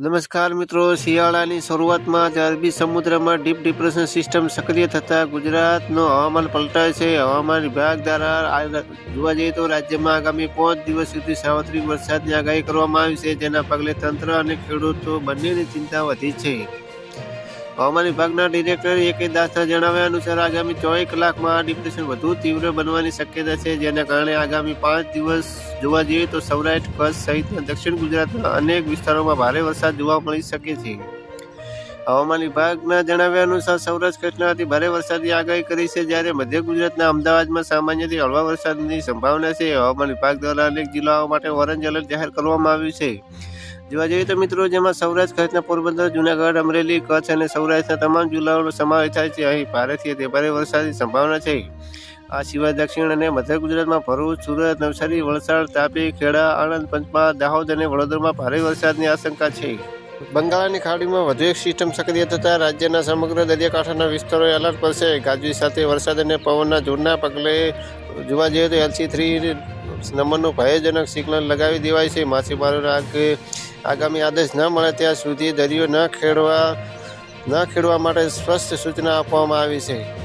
નમસ્કાર મિત્રો, શિયાળાની શરૂઆતમાં જ અરબી સમુદ્રમાં ડીપ ડિપ્રેશન સિસ્ટમ સક્રિય થતાં ગુજરાતનો હવામાન પલટાય છે. હવામાન વિભાગ દ્વારા જોવા જઈએ તો રાજ્યમાં આગામી પાંચ દિવસ સુધી સાવત્રિક વરસાદની આગાહી કરવામાં આવી છે. જેના પગલે તંત્ર અને ખેડૂતો બંનેની ચિંતા વધી છે. હવામાન વિભાગના ડિરેક્ટર એ કે દાસના જણાવ્યા અનુસાર આગામી ચોવીસ કલાકમાં આ ડિપ્રેશન વધુ તીવ્ર બનવાની શક્યતા છે, જેના કારણે આગામી પાંચ દિવસ જોવા જઈએ તો સૌરાષ્ટ્ર, કચ્છ સહિતના દક્ષિણ ગુજરાતના અનેક વિસ્તારોમાં ભારે વરસાદ જોવા મળી શકે છે. હવામાન વિભાગના જણાવ્યા અનુસાર સૌરાષ્ટ્ર કચ્છના અતિ ભારે વરસાદની આગાહી કરી છે, જ્યારે મધ્ય ગુજરાતના અમદાવાદમાં સામાન્યથી હળવા વરસાદની સંભાવના છે. હવામાન વિભાગ દ્વારા અનેક જિલ્લાઓ માટે ઓરેન્જ એલર્ટ જાહેર કરવામાં આવ્યું છે. જોવા જઈએ તો મિત્રો, જેમાં સૌરાષ્ટ્ર કચ્છના પોરબંદર, જુનાગઢ, અમરેલી, કચ્છ અને સૌરાષ્ટ્રના તમામ જિલ્લાઓનો સમાવેશ થાય છે. અહીં ભારેથી અતિ ભારે વરસાદની સંભાવના છે. આ સિવાય દક્ષિણ અને મધ્ય ગુજરાતમાં ભરૂચ, સુરત, નવસારી, વલસાડ, તાપી, ખેડા, આણંદ, પંચમહાલ, દાહોદ અને વડોદરામાં ભારે વરસાદની આશંકા છે. બંગાળની ખાડીમાં વધુ એક સિસ્ટમ સક્રિય થતાં રાજ્યના સમગ્ર દરિયાકાંઠાના વિસ્તારોએ એલર્ટ પર છે. ગાજવી સાથે વરસાદ અને પવનના જોરના પગલે જોવા જઈએ તો એલસી થ્રી નંબરનું ભયજનક સિગ્નલ લગાવી દેવાય છે. માછીમારોને આગે, આગામી આદેશ ન મળે ત્યાં સુધી દરિયો ન ખેડવા ન ખેડવા માટે સ્પષ્ટ સૂચના આપવામાં આવી છે.